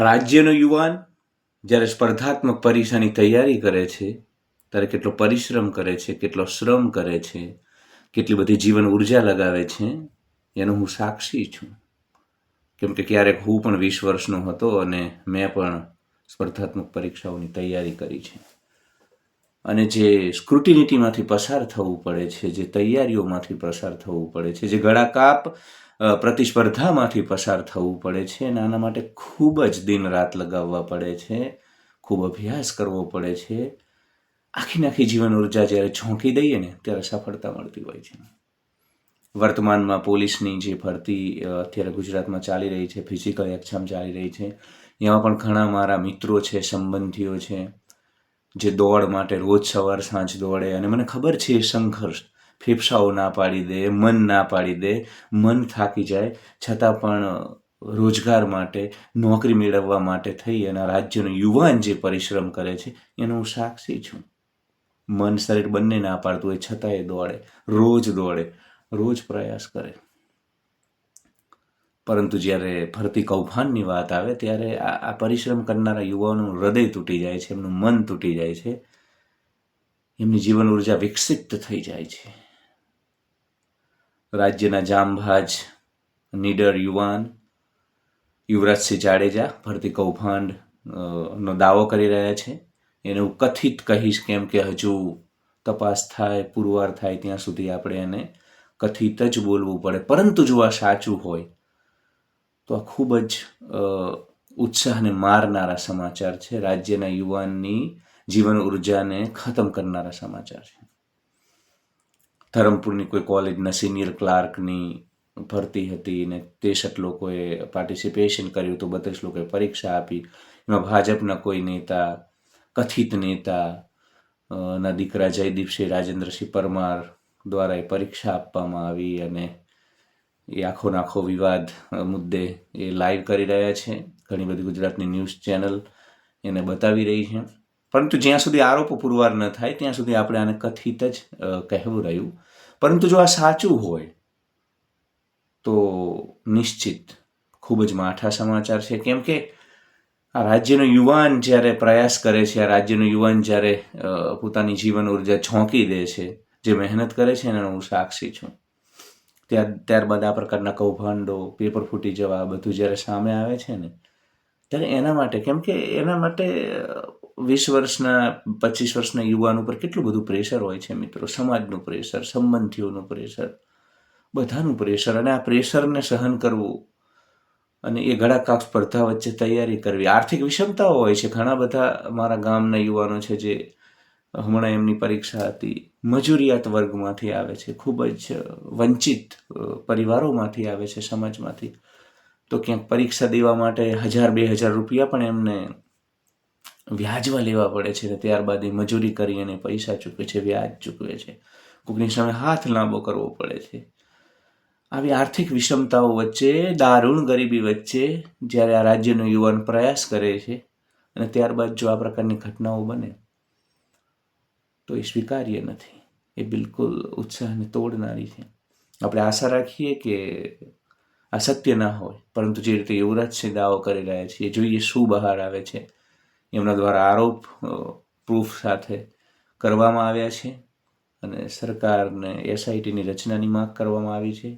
રાજ્યનો યુવાન જ્યારે સ્પર્ધાત્મક પરીક્ષાની તૈયારી કરે છે ત્યારે કેટલો પરિશ્રમ કરે છે કેટલો શ્રમ કરે છે કેટલી બધી જીવન ઊર્જા લગાવે છે એનો હું સાક્ષી છું. કેમ કે ક્યારેક હું પણ વીસ વર્ષનો હતો અને મેં પણ સ્પર્ધાત્મક પરીક્ષાઓની તૈયારી કરી છે. અને જે સ્ક્રુટિનિટીમાંથી પસાર થવું પડે છે જે તૈયારીઓમાંથી પસાર થવું પડે છે જે ગળાકાપ અ, પ્રતિસ્પર્ધામાંથી પસાર થવું પડે છે અને આના માટે ખૂબ જ દિન રાત લગાવવા પડે છે. ખૂબ અભ્યાસ કરવો પડે છે. આખી નાખી જીવન ઊર્જા જ્યારે છોંકી દઈએ ને, ત્યારે સફળતા મળતી હોય છે. વર્તમાનમાં પોલીસની જે ભરતી અત્યારે ગુજરાતમાં ચાલી રહી છે, ફિઝિકલ એક્ઝામ ચાલી રહી છે. એમાં પણ ઘણા મારા મિત્રો છે, સંબંધીઓ છે, જે દોડ માટે રોજ સવાર સાંજ દોડે અને મને ખબર છે એ સંઘર્ષ ફેફસાઓ ના પાડી દે, મન ના પાડી દે, મન થાકી જાય. છતાં પણ રોજગાર માટે, નોકરી મેળવવા માટે થઈ અને રાજ્યનું યુવાન જે પરિશ્રમ કરે છે, એનો હું સાક્ષી છું. મન શરીર બંને ના પાડતું હોય, છતાંય દોડે. રોજ દોડે. રોજ પ્રયાસ કરે. પરંતુ જ્યારે ભરતી કૌભાંડની વાત આવે, ત્યારે આ પરિશ્રમ કરનારા યુવાઓનું હૃદય તૂટી જાય છે, એમનું મન તૂટી જાય છે. એમની જીવન ઊર્જા વિકસિત થઈ જાય છે. રાજ્યના જામભાજ, નીડર યુવાન યુવરાજસિંહ જાડેજા ભરતી કૌભાંડ નો દાવો કરી રહ્યા છે. એને હું કથિત કહીશ કેમ કે હજુ તપાસ થાય, પુરવાર થાય, ત્યાં સુધી આપણે એને કથિત જ બોલવું પડે. પરંતુ જો આ સાચું હોય, તો આ ખૂબ જ ઉત્સાહને મારનારા સમાચાર છે. રાજ્યના યુવાનની જીવન ઉર્જાને ખતમ કરનારા સમાચાર છે. ધરમપુરની કોઈ કોલેજના સિનિયર ક્લાર્કની ભરતી હતી ને ત્રેસઠ લોકોએ પાર્ટિસિપેશન કર્યું તો બત્રીસ લોકોએ પરીક્ષા આપી. એમાં ભાજપના કોઈ નેતા, કથિત નેતા ના દીકરા જયદીપસિંહ, રાજેન્દ્રસિંહ પરમાર દ્વારા એ પરીક્ષા આપવામાં આવી અને એ આખો નાખો વિવાદ મુદ્દે એ લાઈવ કરી રહ્યા છે. ઘણી બધી ગુજરાતની ન્યૂઝ ચેનલ એને બતાવી રહી છે. પરંતુ જ્યાં સુધી આરોપો પુરવાર ન થાય, ત્યાં સુધી આપણે આને કથિત જ કહેવું રહ્યું. પરંતુ જો આ સાચું હોય, તો નિશ્ચિત ખૂબ જ માઠા સમાચાર છે. કેમ કે આ રાજ્યનો યુવાન જ્યારે પ્રયાસ કરે છે, આ રાજ્યનો યુવાન જ્યારે પોતાની જીવન ઊર્જા છોંકી દે છે, જે મહેનત કરે છે એનો હું સાક્ષી છું. ત્યાર, ત્યારબાદ આ પ્રકારના કૌભાંડો, પેપર ફૂટી જવા, બધું જ્યારે સામે આવે છે ને, ત્યારે એના માટે, કેમ કે એના માટે વીસ વર્ષના, પચીસ વર્ષના યુવાન ઉપર કેટલું બધું પ્રેશર હોય છે મિત્રો? સમાજનું પ્રેશર સંબંધીઓનું પ્રેશર બધાનું પ્રેશર અને આ પ્રેશરને સહન કરવું અને એ ઘડાકા સ્પર્ધા વચ્ચે તૈયારી કરવી. આર્થિક વિષમતાઓ હોય છે. ઘણા બધા મારા ગામના યુવાનો છે જે હમણાં એમની પરીક્ષા હતી. મજૂરિયાત વર્ગમાંથી આવે છે. ખૂબ જ વંચિત પરિવારોમાંથી આવે છે, સમાજમાંથી. તો ક્યાંક પરીક્ષા દેવા માટે હજાર બે હજાર રૂપિયા પણ એમને વ્યાજમાં લેવા પડે છે ને ત્યારબાદ એ મજૂરી કરી અને પૈસા ચૂકવે છે, વ્યાજ ચૂકવે છે. કોકની સામે હાથ લાંબો કરવો પડે છે. આવી આર્થિક વિષમતાઓ વચ્ચે, દારૂણ ગરીબી વચ્ચે જ્યારે આ રાજ્યનો યુવાન પ્રયાસ કરે છે અને ત્યારબાદ જો આ પ્રકારની ઘટનાઓ બને, તો એ સ્વીકાર્ય નથી. એ બિલકુલ ઉત્સાહને તોડનારી છે. આપણે આશા રાખીએ કે આ સત્ય ના હોય, પરંતુ જે રીતે યુવરાજસિંહ દાવો કરી રહ્યા છે, એ જોઈએ શું બહાર આવે છે. એમના દ્વારા આરોપ પ્રૂફ સાથે કરવામાં આવ્યા છે અને સરકારને એસઆઈટીની રચનાની માંગ કરવામાં આવી છે.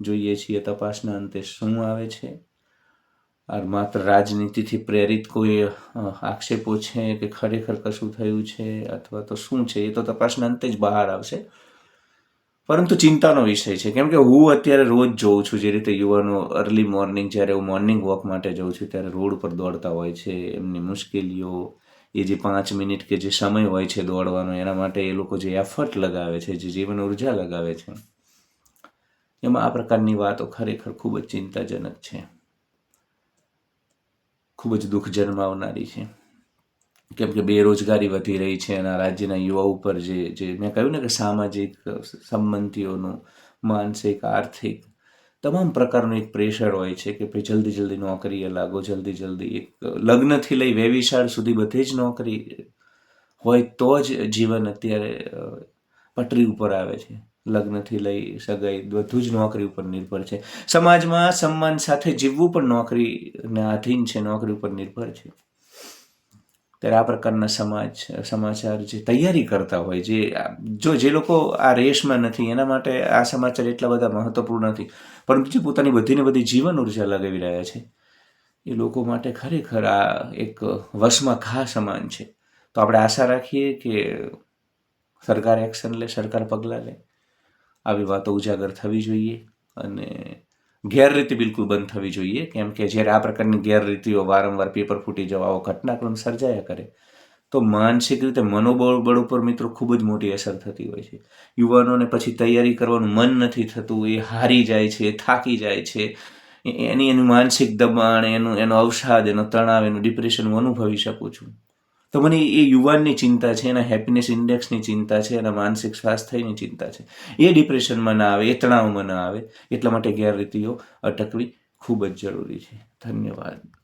જોઈએ છીએ તપાસના અંતે શું આવે છે. માત્ર રાજનીતિથી પ્રેરિત કોઈ આક્ષેપો છે કે ખરેખર કશું થયું છે અથવા તો શું છે એ તો તપાસના અંતે જ બહાર આવશે. પરંતુ ચિંતાનો વિષય છે. કેમ કે હું અત્યારે રોજ જોઉં છું જે રીતે યુવાનો અર્લી મોર્નિંગ જ્યારે હું મોર્નિંગ વોક માટે જાઉં છું ત્યારે રોડ ઉપર દોડતા હોય છે, એમની મુશ્કેલીઓ, એ જે પાંચ મિનિટ કે જે સમય હોય છે દોડવાનો, એના માટે એ લોકો જે એફર્ટ લગાવે છે, જે જીવન ઊર્જા લગાવે છે, એમાં આ પ્રકારની વાતો ખરેખર ખૂબ જ ચિંતાજનક છે. ખૂબ જ દુઃખ જન્માવનારી છે. કેમ કે બેરોજગારી વધી રહી છે અને રાજ્યના યુવા ઉપર જે જે મેં કહ્યું ને કે સામાજિક, સંબંધીઓનું માનસિક, આર્થિક તમામ પ્રકારનું એક પ્રેશર હોય છે કે ભાઈ જલ્દી જલ્દી નોકરીએ લાગો, જલ્દી જલ્દી એક લગ્નથી લઈ વેવિશાળ સુધી બધે જ નોકરી હોય તો જ જીવન અત્યારે પટરી ઉપર આવે છે. લગ્નથી લઈ સગાઈ બધું જ નોકરી ઉપર નિર્ભર છે. સમાજમાં સન્માન સાથે જીવવું પણ નોકરીને આધીન છે, નોકરી ઉપર નિર્ભર છે. ત્યારે આ પ્રકારના સમાજ, સમાચાર જે તૈયારી કરતા હોય, જે જો જે લોકો આ રેસમાં નથી, એના માટે આ સમાચાર એટલા બધા મહત્વપૂર્ણ નથી પરંતુ જે પોતાની બધીને બધી જીવન ઊર્જા લગાવી રહ્યા છે, એ લોકો માટે ખરેખર આ એક વશમાં ઘા સમાન છે. તો આપણે આશા રાખીએ કે સરકાર એક્શન લે, સરકાર પગલાં લે, આવી વાતો ઉજાગર થવી જોઈએ અને ગેરરીતિ બિલકુલ બંધ થવી જોઈએ. કેમ કે જ્યારે આ પ્રકારની ગેરરીતિઓ વારંવાર પેપર ફૂટી જવાઓ ઘટનાક્રમ સર્જાયા કરે, તો માનસિક રીતે મનોબળ બળ ઉપર મિત્રો ખૂબ જ મોટી અસર થતી હોય છે. યુવાનોને પછી તૈયારી કરવાનું મન નથી થતું, એ હારી જાય છે, થાકી જાય છે. એની એનું માનસિક દબાણ, એનું એનો અવસાદ, એનો તણાવ, એનું ડિપ્રેશન હું અનુભવી શકું છું. તો મને એ યુવાનની ચિંતા છે, એના હેપીનેસ ઇન્ડેક્સની ચિંતા છે, એના માનસિક સ્વાસ્થ્યની ચિંતા છે. એ ડિપ્રેશનમાં ના આવે, એ તણાવમાં ના આવે, એટલા માટે ગેરરીતિઓ અટકવી ખૂબ જ જરૂરી છે. ધન્યવાદ.